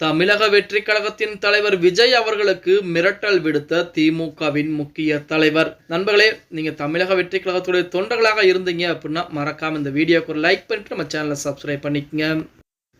தமிழக வெற்றி கழகத்தின் தலைவர் விஜய் அவர்களுக்கு மிரட்டல் விடுத்த திமுகவின் முக்கிய தலைவர். நண்பர்களே நீங்க தமிழக வெற்றி கழகத்துடைய தொண்டர்களாக இருந்தீங்க அப்படின்னா மறக்காம இந்த வீடியோக்கு ஒரு லைக் பண்ணிட்டு நம்ம சேனலை சப்ஸ்கிரைப் பண்ணிக்கங்க.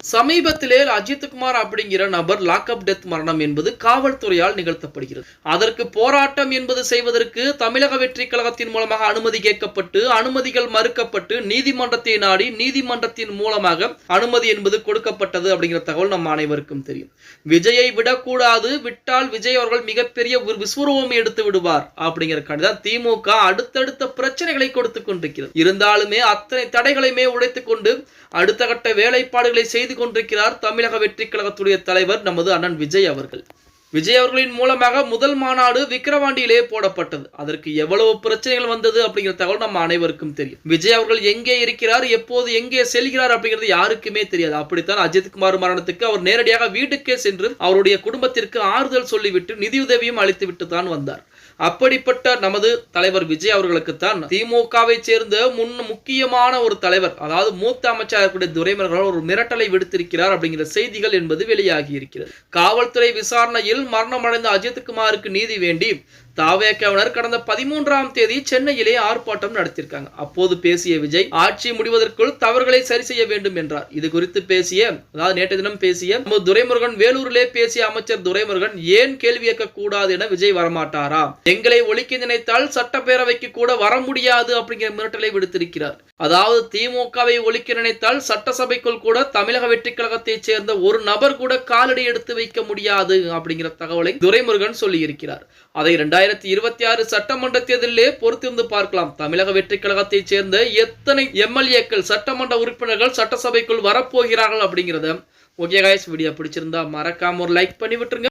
சமீபத்திலே அஜித்குமார் அப்படிங்கிற நபர் லாக்அப் டெத் மரணம் என்பது காவல்துறையால் நிகழ்த்தப்படுகிறது. அதற்கு போராட்டம் என்பது செய்வதற்கு தமிழக வெற்றி கழகத்தின் மூலமாக அனுமதி கேட்கப்பட்டு அனுமதிகள் மறுக்கப்பட்டு நீதிமன்றத்தை நாடி நீதிமன்றத்தின் மூலமாக அனுமதி என்பது கொடுக்கப்பட்டது அப்படிங்கிற தகவல் நம் அனைவருக்கும் தெரியும். விஜயை விடக்கூடாது விட்டால் விஜய் அவர்கள் மிகப்பெரிய ஒரு விஸ்வரூபம் எடுத்து விடுவார் அப்படிங்கிற கடிதம் திமுக அடுத்தடுத்த பிரச்சனைகளை கொடுத்து கொண்டிருக்கிறது. இருந்தாலுமே அத்தனை தடைகளையுமே உடைத்துக் கொண்டு அடுத்த கட்ட வேலைப்பாடுகளை செய்து கொண்டிருக்கிறார் தமிழக வெற்றி கழகத்துடைய தலைவர் நமது அண்ணன் விஜய் அவர்கள். விஜய் அவர்களின் மூலமாக முதல் மாநாடு விக்கிரவாண்டியிலே போடப்பட்டது. அதற்கு எவ்வளவு பிரச்சனைகள் வந்தது அப்படிங்கிற தகவல் நம்ம அனைவருக்கும் தெரியும். விஜய் அவர்கள் எங்கே இருக்கிறார் எப்போது எங்கே செல்கிறார் அப்படிங்கிறது யாருக்குமே தெரியாது. அப்படித்தான் அஜித்குமார் மரணத்துக்கு அவர் நேரடியாக வீட்டுக்கே சென்று அவருடைய குடும்பத்திற்கு ஆறுதல் சொல்லிவிட்டு நிதியுதவியும் அளித்து விட்டு தான் வந்தார். அப்படிப்பட்ட நமது தலைவர் விஜய் அவர்களுக்குத்தான் திமுகவை சேர்ந்த முன் முக்கியமான ஒரு தலைவர் அதாவது மூத்த அமைச்சர் இருக்கக்கூடிய துரைமுருகன் ஒரு மிரட்டலை விடுத்திருக்கிறார் அப்படிங்கிற செய்திகள் என்பது வெளியாகி இருக்கிறது. காவல்துறை விசாரணையில் மரணமடைந்த அஜித்குமாருக்கு நீதி வேண்டி தாவேக்கவினர் கடந்த பதிமூன்றாம் தேதி சென்னையிலே ஆர்ப்பாட்டம் நடத்தியிருக்காங்க. அப்போது பேசிய விஜய் ஆட்சி முடிவதற்குள் தவறுகளை சரி செய்ய வேண்டும் என்றார். இது குறித்து பேசிய அதாவது நேற்று தினம் பேசிய நம்ம துரைமுருகன் வேலூரிலே பேசிய அமைச்சர் துரைமுருகன் ஏன் கேள்வி கேட்க கூடாது என விஜய் வரமாட்டாரா? எங்களை ஒழிக்க நினைத்தால் சட்டப்பேரவைக்கு கூட வர முடியாது அப்படிங்கிற மிரட்டலை விடுத்திருக்கிறார். அதாவது திமுகவை ஒழிக்க நினைத்தால் சட்டசபைக்குள் கூட தமிழக வெற்றி கழகத்தை சேர்ந்த ஒரு நபர் கூட காலடி எடுத்து வைக்க முடியாது அப்படிங்கிற தகவலை துரைமுருகன் சொல்லி இருக்கிறார் அதை இரண்டாயிரத்தி இருபத்தி ஆறு சட்டமன்ற தேர்தலிலே பொறுத்திருந்து பார்க்கலாம். தமிழக வெற்றி கழகத்தை சேர்ந்த எத்தனை எம்எல்ஏக்கள் சட்டமன்ற உறுப்பினர்கள் சட்டசபைக்குள் வரப்போகிறார்கள் அப்படிங்கிறத ஓகே காய்ஸ் வீடியோ பிடிச்சிருந்தா மறக்காம ஒரு லைக் பண்ணி விட்டுருங்க